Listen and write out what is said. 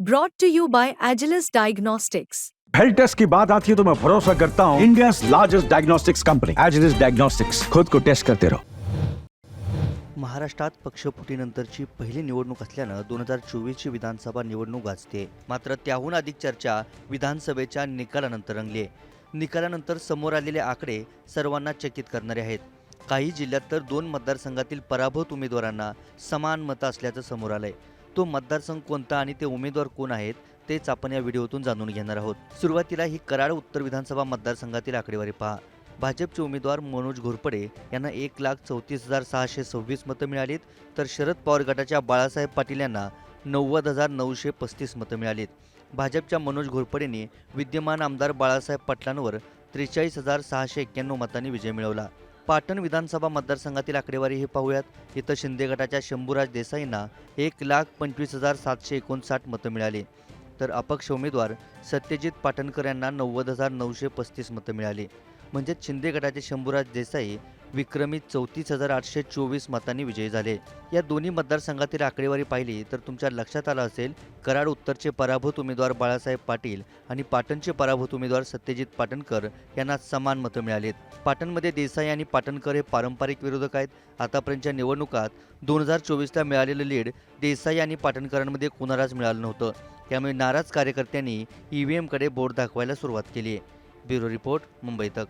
Brought to you by Agilus Diagnostics. Health test की बात आती है तो मैं भरोसा करता हूँ India largest diagnostics company Agilus diagnostics खुद को टेस्ट करते रहो महाराष्ट्रात पक्षफुटीनंतरची पहिली निवडणूक असल्यानं दोन हजार चोवीसची विधानसभा निवडणूक गाजते मात्र त्याहून अधिक चर्चा विधानसभेच्या निकालानंतर रंगली आहे निकालानंतर समोर आलेले आकडे सर्वांना चकित करणारे आहेत. काही जिल्ह्यात तर दोन मतदारसंघातील पराभूत उमेदवारांना समान मतं असल्याचं समोर आलंय. तो मतदारसंघ कोणता आणि ते उमेदवार कोण आहेत तेच आपण या व्हिडिओतून जाणून घेणार आहोत. सुरुवातीला ही कराड उत्तर विधानसभा मतदारसंघातील आकडेवारी पहा. भाजपचे उमेदवार मनोज घोरपडे यांना एक लाख चौतीस हजार सहाशे सव्वीस मतं मिळालीत तर शरद पवार गटाच्या बाळासाहेब पाटील यांना नव्वद हजार नऊशे पस्तीस मतं मिळालीत. भाजपच्या मनोज घोरपडेंनी विद्यमान आमदार बाळासाहेब पाटलांवर त्रेचाळीस हजार सहाशे एक्क्याण्णव मतांनी विजय मिळवला. पाटण विधानसभा मतदारसंघातील आकडेवारी हे पाहूयात. इथं शिंदे गटाच्या शंभूराज देसाईंना एक लाख पंचवीस हजार सातशे एकोणसाठ मतं मिळाली. तर अपक्ष उमेदवार सत्यजित पाटणकर यांना नव्वद हजार नऊशे पस्तीस मतं मिळाली. म्हणजेच शिंदे गटाचे शंभूराज देसाई विक्रमी चौतीस हजार आठशे चोवीस मतांनी विजयी झाले. या दोन्ही मतदारसंघातील आकडेवारी पाहिली तर तुमच्या लक्षात आलं असेल कराड उत्तरचे पराभूत उमेदवार बाळासाहेब पाटील आणि पाटणचे पराभूत उमेदवार सत्यजित पाटणकर यांना समान मतं मिळालीत. पाटणमध्ये देसाई आणि पाटणकर हे पारंपरिक विरोधक आहेत. आतापर्यंतच्या निवडणुकात दोन हजार चोवीसला मिळालेलं लीड देसाई आणि पाटणकरांमध्ये कुणालाच मिळालं नव्हतं. त्यामुळे नाराज कार्यकर्त्यांनी ई व्ही एमकडे बोट दाखवायला सुरुवात केली. आहे ब्युरो रिपोर्ट मुंबई तक.